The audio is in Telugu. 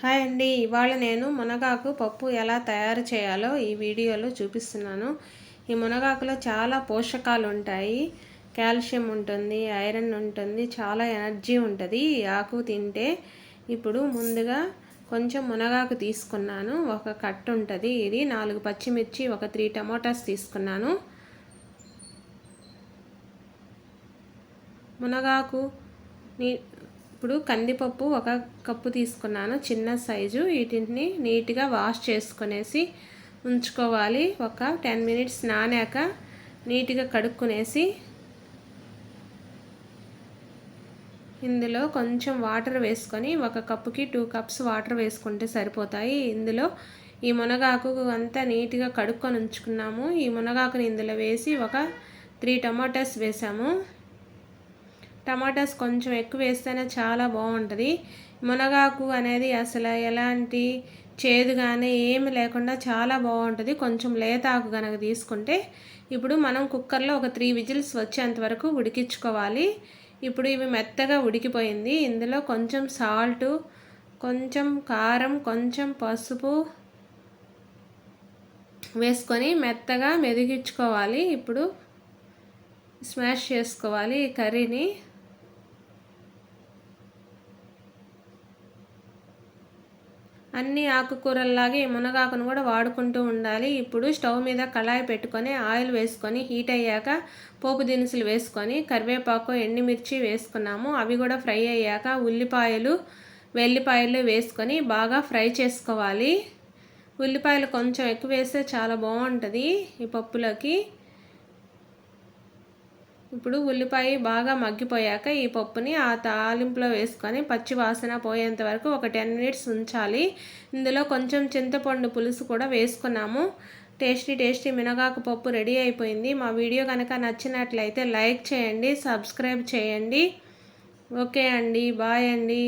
హాయ్ అండి. ఇవాళ నేను మునగాకు పప్పు ఎలా తయారు చేయాలో ఈ వీడియోలో చూపిస్తున్నాను. ఈ మునగాకులో చాలా పోషకాలు ఉంటాయి. కాల్షియం ఉంటుంది ఐరన్ ఉంటుంది చాలా ఎనర్జీ ఉంటుంది. ఈ ఆకు తింటే ఇప్పుడు ముందుగా కొంచెం మునగాకు తీసుకున్నాను. ఒక కట్ ఉంటుంది ఇది. నాలుగు పచ్చిమిర్చి ఒక త్రీ టమాటాస్ తీసుకున్నాను. మునగాకు నీ ఇప్పుడు కందిపప్పు ఒక కప్పు తీసుకున్నాను. చిన్న సైజు. వీటిని నీట్గా వాష్ చేసుకునేసి ఉంచుకోవాలి. ఒక టెన్ మినిట్స్ నానాక నీట్గా కడుక్కునేసి ఇందులో కొంచెం వాటర్ వేసుకొని ఒక కప్పుకి టూ కప్స్ వాటర్ వేసుకుంటే సరిపోతాయి. ఇందులో ఈ మునగాకు అంతా నీట్గా కడుక్కొని ఉంచుకున్నాము. ఈ మునగాకుని ఇందులో వేసి ఒక త్రీ టమాటాస్ వేసాము. టమాటాస్ కొంచెం ఎక్కువ వేస్తేనే చాలా బాగుంటుంది. మునగాకు అనేది అసలు ఎలాంటి చేదు కానీ ఏమి లేకుండా చాలా బాగుంటుంది. కొంచెం లేతాకు కనుక తీసుకుంటే ఇప్పుడు మనం కుక్కర్లో ఒక త్రీ విజిల్స్ వచ్చేంత వరకు ఉడికించుకోవాలి. ఇప్పుడు ఇవి మెత్తగా ఉడికిపోయింది. ఇందులో కొంచెం సాల్టు కొంచెం కారం కొంచెం పసుపు వేసుకొని మెత్తగా మెదిగించుకోవాలి. ఇప్పుడు స్మాష్ చేసుకోవాలి ఈ కర్రీని. అన్ని ఆకుకూరల్లాగే మునగాకును కూడా వాడుకుంటూ ఉండాలి. ఇప్పుడు స్టవ్ మీద కళాయి పెట్టుకొని ఆయిల్ వేసుకొని హీట్ అయ్యాక పోపు దినుసులు వేసుకొని కరివేపాకు ఎండిమిర్చి వేసుకున్నాము. అవి కూడా ఫ్రై అయ్యాక ఉల్లిపాయలు వెల్లిపాయలు వేసుకొని బాగా ఫ్రై చేసుకోవాలి. ఉల్లిపాయలు కొంచెం ఎక్కువ వేస్తే చాలా బాగుంటుంది ఈ పప్పులోకి. ఇప్పుడు ఉల్లిపాయ బాగా మగ్గిపోయాక ఈ పప్పుని ఆ తాలింపులో వేసుకొని పచ్చి వాసన పోయేంత వరకు ఒక టెన్ మినిట్స్ ఉంచాలి. ఇందులో కొంచెం చింతపండు పులుసు కూడా వేసుకున్నాము. టేస్టీ టేస్టీ మినగాకు పప్పు రెడీ అయిపోయింది. మా వీడియో కనుక నచ్చినట్లయితే లైక్ చేయండి సబ్స్క్రైబ్ చేయండి. ఓకే అండి బాయ్ అండి.